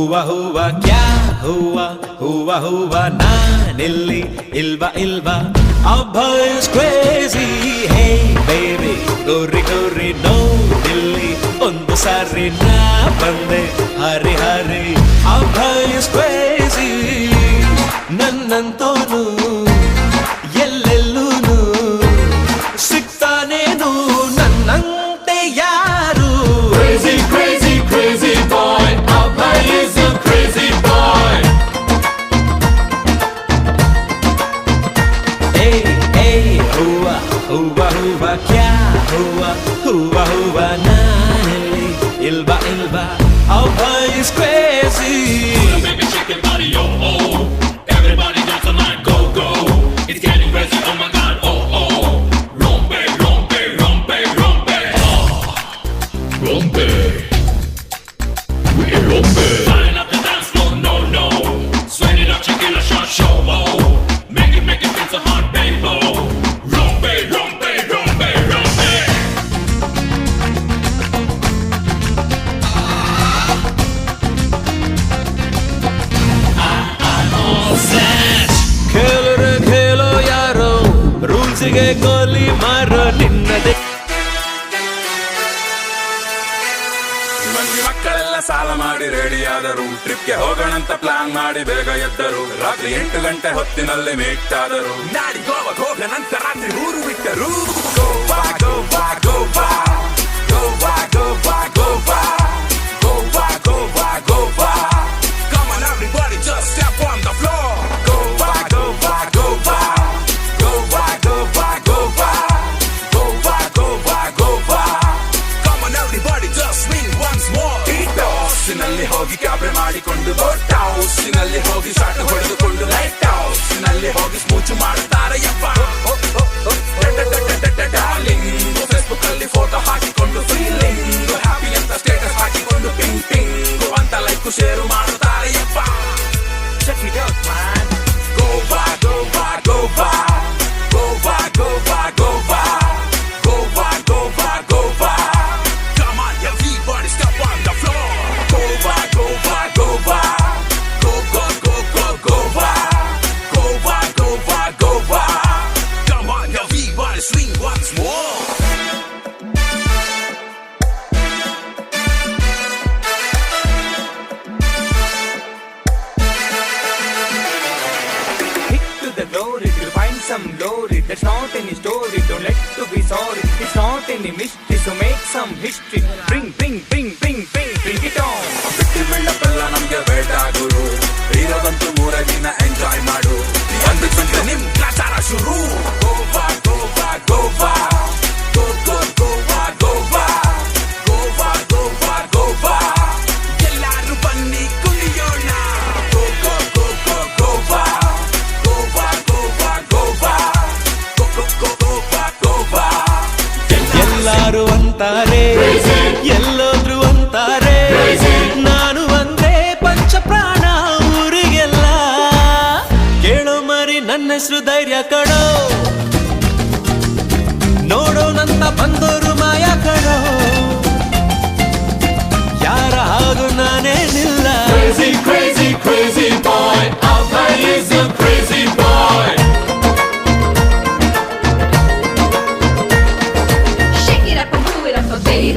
ಹೂವ ಹೂವ, ಕ್ಯಾ ಹೂವ ಹೂವ ಹೂವ, ನಾನಿಲ್ಲಿ? ಇಲ್ವ ಇಲ್ವ? ಅಬ್ಬಸ್ ಕ್ರೇಜಿ ಹೇ ಬೇಬಿ ಗೋರಿ ಗೋರಿ ನೋಡಿಲ್ಲಿ ಒಂದು ಸಾರಿ ನಾ ಬಂದೆ, ಹರಿ ಹರಿ. ಅಬ್ಬಸ್ ಕ್ರೇಜಿ ನನ್ನಂತೋನು Our boy is crazy. ರೂಲ್ಸಿಗೆ ಗೋಲಿ ಮಾರೋ ನಿನ್ನದೇ. ಸಾಲ ಮಾಡಿ ರೆಡಿ ಆದರು. ಟ್ರಿಪ್ಗೆ ಹೋಗೋಣಂತ ಪ್ಲಾನ್ ಮಾಡಿ ಬೇಗ ಎದ್ದರು. ರಾತ್ರಿ ಎಂಟು ಗಂಟೆ ಹೊತ್ತಿನಲ್ಲಿ ಮೀಟ್ ಆದರು. ನಾಡಿ ಗೋವ ಹೋಗನಂತ ರಾತ್ರಿ ಊರು ಬಿಟ್ಟರು. Goa Goa Goa Goa Goa to my thigh. That's not any story, don't let to be sorry. It's not any mystery, so make some history. Bring, bring, bring, bring, bring, bring it on. ಬಿಟ್ಟಿ ಬೀಳಪ್ಪೆಲ್ಲ ನಮ್ಗೆ ಬೇಟ ಗುರು ಇರೋದಂತೂ ಮೂರ ದಿನ ಎಂಜಾಯ್ ಮಾಡು ಒಂದು ಗಂಟೆ ನಿಮ್ ಗ್ಲಾಚಾರ ಶುರು ಗೋವಾ ಅಂತಾರೆ. ಎಲ್ಲೋದ್ರು ಅಂತಾರೆ. ನಾನು ಒಂದೇ ಪಂಚ ಪ್ರಾಣ ಊರಿಗೆಲ್ಲ. ಕೇಳೋ ಮರಿ ನನ್ನ ಹೆಸರು ಧೈರ್ಯ ಕಡೋ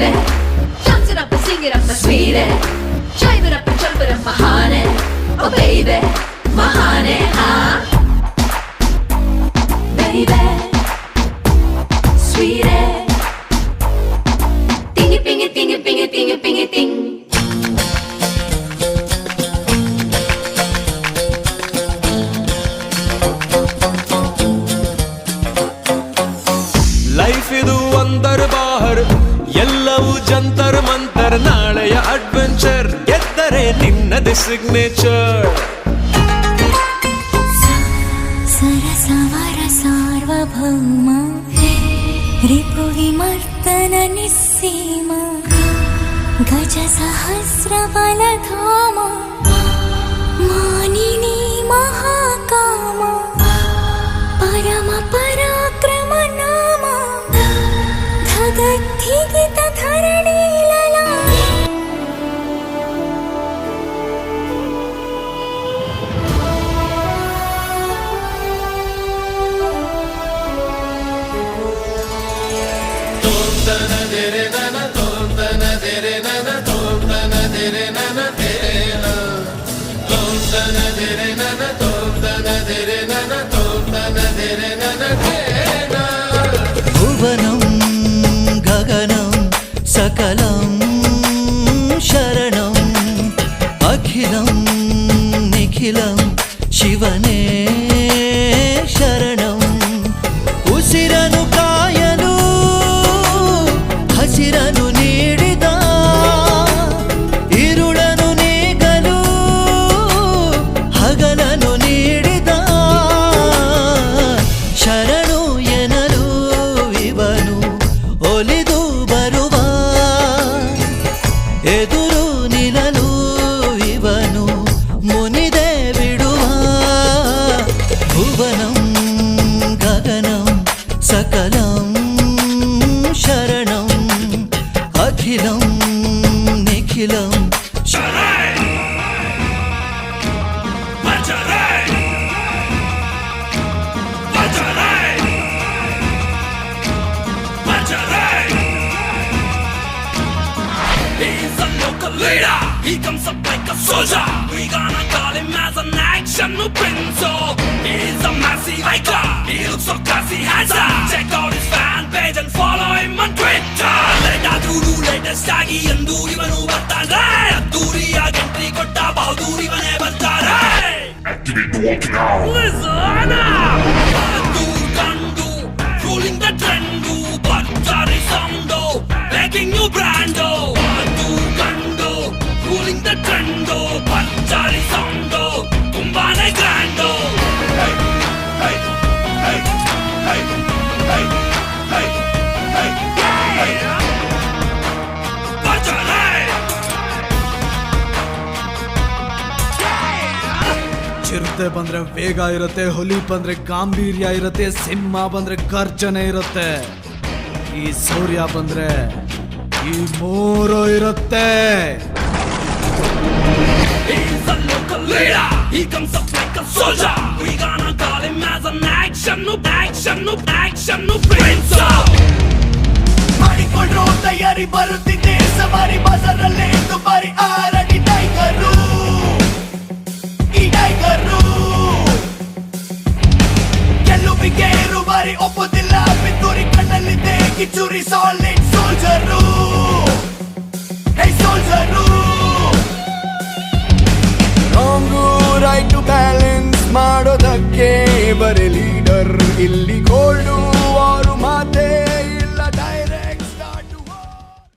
it Dance it up and sing it up and sweet it Jive it up and jump it up my honey Oh baby, my honey, huh? Ah. Baby, Sweetie Ding it, bing it, ding it, bing it, ding it, bing it my signature సార్వభౌమ రిపు విమర్తన నిస్సీమ గజ సహస్రబలధామ మానిని మహా భువనం గగనం సకలం శరణం అఖిలం నిఖిలం. soldier. We gonna call him as an action prince. He's a massive icon. He looks so classy, handsome. Check out his fan page and follow him on Twitter. Let Duru latest ಆಗಿ ಎಂದು ಇವನು ಬರ್ತಾನೆ ಅದ್ದೂರಿಯಾಗಿ entry ಕೊಟ್ಟ ಬಹುದೂರ್ ಇವನೇ ಬರ್ತಾರೆ Listen up! ಚಿರತೆ ಬಂದ್ರೆ ವೇಗ ಇರುತ್ತೆ, ಹುಲಿ ಬಂದ್ರೆ ಗಾಂಭೀರ್ಯ ಇರುತ್ತೆ, ಸಿಂಹ ಬಂದ್ರೆ ಗರ್ಜನೆ ಇರುತ್ತೆ. ಈ ಸೂರ್ಯ ಬಂದ್ರೆ ಈ ಮೂರು ಇರುತ್ತೆ. He's a local leader. He ದುಬಾರಿ up ಕಿಚ್ಚುರಿ solid soldier hey soldier wrong right balance ಮಾಡೋದಕ್ಕೆ ಬರೆ ಲೀಡರ್ ಇಲ್ಲಿ ಗೋಲ್ಡು